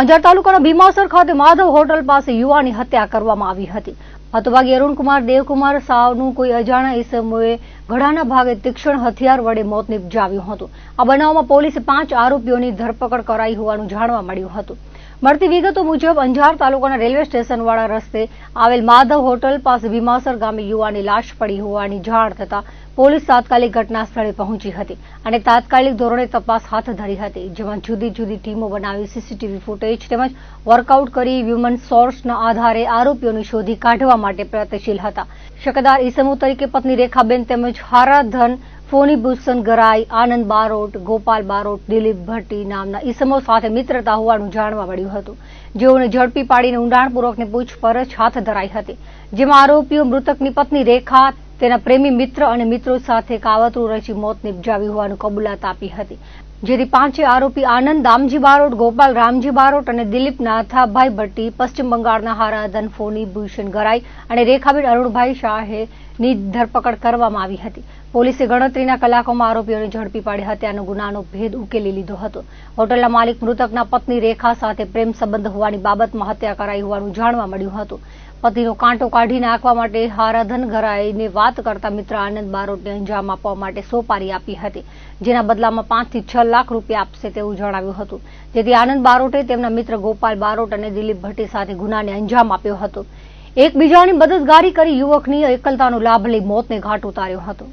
અંજાર તાલુકાના ભીમાસર ખાતે માધવ હોટલ પાસે યુવાની હત્યા કરવામાં આવી હતી. હતભાગી અરુણકુમાર, દેવકુમાર સાવનું કોઈ અજાણા ઈસમોએ ઘડાના ભાગે તીક્ષ્ણ હથિયાર વડે મોત નિપજાવ્યું હતું. આ બનાવમાં પોલીસે પાંચ આરોપીઓની ધરપકડ કરાઈ હોવાનું જાણવા મળ્યું હતું. મળતી વિગતો મુજબ અંજાર તાલુકાના રેલવે સ્ટેશનવાળા રસ્તે આવેલ માધવ હોટલ પાસે ભીમાસર ગામે યુવાની લાશ પડી હોવાની જાણ થતા પોલીસ તાત્કાલિક ઘટના સ્થળે પહોંચી હતી અને તાત્કાલિક ધોરણે તપાસ હાથ ધરી હતી, જેમાં જુદી જુદી ટીમો બનાવી સીસીટીવી ફૂટેજ તેમજ વર્કઆઉટ કરી હ્યુમન સોર્સના આધારે આરોપીઓને શોધી કાઢવા માટે પ્રયત્નશીલ હતા. શકદાર ઈસમો તરીકે પત્ની રેખાબેન તેમજ હારાધન ફોની ભૂષણ ગરાઈ આનંદ બારોટ, ગોપાલ બારોટ, દિલીપ ભટ્ટી નામના ઇસમો સાથે મિત્રતા હોવાનું જાણવા મળ્યું હતું. જેઓને ઝડપી પાડીને ઊંડાણપૂર્વકની પૂછપરછ હાથ ધરાઈ હતી. જેમાં આરોપીઓ મૃતકની પત્ની રેખા, તેના પ્રેમી મિત્ર અને મિત્રો સાથે કાવતરું રચી મોત નિપજાવી હોવાનું કબૂલાત આપી હતી. જેથી પાંચે આરોપી આનંદ, દામજી બારોટ, ગોપાલ, રામજી બારોટ અને દિલીપ નાથાભાઈ ભટ્ટી, પશ્ચિમ બંગાળના હારાધન ફોની ભૂષણ ગરાઈ અને રેખાબેન અરુણભાઈ શાહેની ધરપકડ કરવામાં આવી હતી. પોલીસે ગણતરીના કલાકોમાં આરોપીઓને ઝડપી પાડી હત્યાનો ગુનાનો ભેદ ઉકેલી લીધો હતો. હોટલના માલિક મૃતકના પત્ની રેખા સાથે પ્રેમ સંબંધ હોવાની બાબતમાં હત્યા કરાઈ હોવાનું જાણવા મળ્યું હતું. પતિનો કાંટો કાઢી નાખવા માટે હારાધન ઘરાઈને વાત કરતા મિત્ર આનંદ બારોટને અંજામ આપવા માટે સોપારી આપી હતી, જેના બદલામાં પાંચથી છ લાખ રૂપિયા આપશે તેવું જણાવ્યું હતું. જેથી આનંદ બારોટે તેમના મિત્ર ગોપાલ બારોટ અને દિલીપ ભટ્ટી સાથે ગુનાને અંજામ આપ્યો હતો. એકબીજાની મદદગારી કરી યુવકની એકલતાનો લાભ લઈ મોતને ઘાટ ઉતાર્યો હતો.